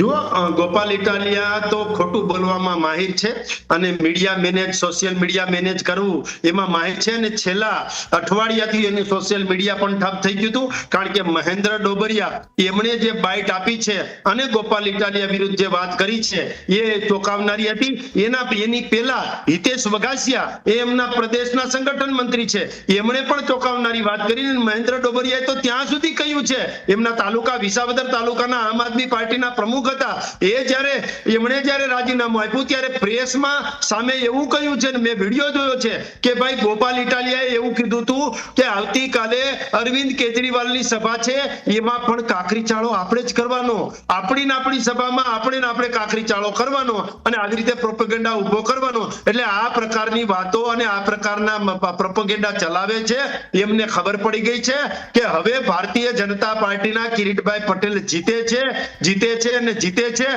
જુઓ ગોપાલ ઇટાલિયા તો ખોટું બોલવામાં માહિર છે અને media manage, social media manage કરવું એમાં માહિર છે અને છેલ્લા અઠવાડિયાથી એની સોશિયલ મીડિયા પણ ઠપ થઈ ગયું હતું. કારણ કે મહેન્દ્ર ડોબરિયા, એમણે જે બાઇટ આપી છે અને ગોપાલ ઇટાલિયા વિરુદ્ધ જે વાત કરી છે, એ ચોંકાવનારી હતી. એના, એની પહેલા હિતેશ વઘાસિયા એ એમના પ્રદેશના સંગઠન મંત્રી છે. એમણે પણ ચોંકાવનારી વાત કરી અને મહેન્દ્ર ડોબરિયાએ તો ત્યાં સુધી કહ્યું છે. એમના તાલુકા, વિસાવદર તાલુકાના આમ આદમી પાર્ટીના પ્રમુખ હતા. એ જ્યારે, એમણે જ્યારે રાજીનામું આપ્યું, ત્યારે પ્રેસમાં સામે એવું કહ્યું છે ને, મેં વીડિયો જોયો છે કે ભાઈ ગોપાલ ઇટાલિયાએ એવું કીધું હતું કે આવતીકાલે અરવિંદ કેજરીવાલની સભા છે, એમાં પણ કાકરી ચાળો આપણે જ કરવાનો. આપણી ને આપણી સભામાં આપણે ને આપણે કાકરી ચાળો કરવાનો અને આવી રીતે પ્રોપેગેન્ડા ઊભો કરવાનો. એટલે આ પ્રકારની વાતો અને આ પ્રકારના પ્રોપેગેન્ડા ચલાવે છે, એમને ખબર પડી ગઈ છે કે હવે ભારતીય જનતા પાર્ટીના કિરીટભાઈ પટેલ જીતે છે જીતે છે અને જીતે છે.